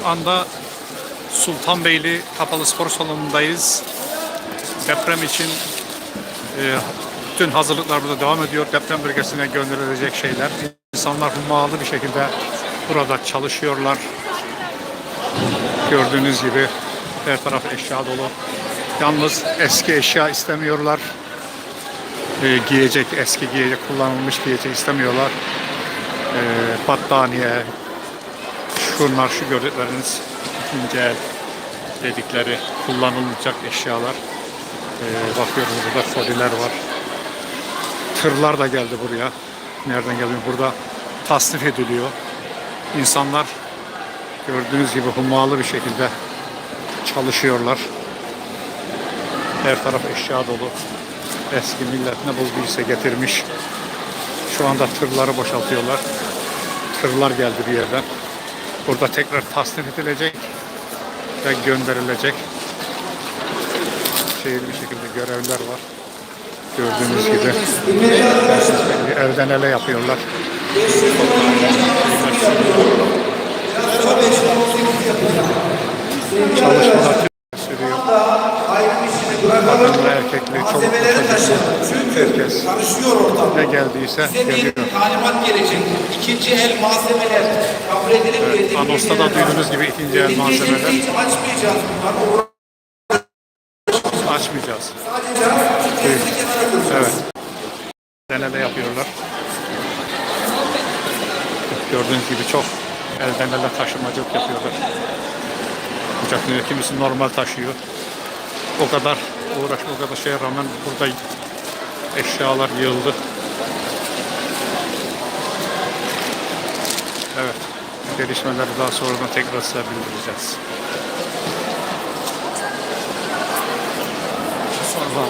Şu anda Sultanbeyli Kapalı Spor Salonu'ndayız. Deprem için e, bütün hazırlıklar burada devam ediyor. Deprem bölgesine gönderilecek şeyler. İnsanlar hummalı bir şekilde burada çalışıyorlar. Gördüğünüz gibi her taraf eşya dolu. Yalnız eski eşya istemiyorlar. E, giyecek, eski giyecek, kullanılmış giyecek istemiyorlar. E, battaniye, şunlar şu gördükleriniz ikinci el dedikleri kullanılacak eşyalar. Ee, bakıyoruz burada foliler var. Tırlar da geldi buraya. Nereden geldi? Burada tasnif ediliyor. İnsanlar gördüğünüz gibi hummalı bir şekilde çalışıyorlar. Her taraf eşya dolu. Eski millet ne bulduysa getirmiş. Şu anda tırları boşaltıyorlar. Tırlar geldi bir yerden. Burada tekrar tasnif edilecek ve gönderilecek. Şehir bir şekilde görevler var. Gördüğünüz gibi elden ele yapıyorlar. Çalışmalar sürüyor. Kadınlı, erkekli, çocuklu, herkes ne geldiyse geliyor. talimat gelecek. İkinci el malzemeler kabul edilip Evet, Anosta da duyduğunuz gibi ikinci el malzemeler Hiç açmayacağız bunları. açmayacağız. Sadece koyacağız. Evet. Deneme yapıyorlar. Gördüğünüz gibi çok elden ele taşımacılık yapıyorlar. Uçakları kimisi normal taşıyor. O kadar uğraş, o kadar şeye rağmen burada eşyalar yığıldı. Evet. Gelişmeleri daha sonradan tekrar size bildireceğiz. Sonra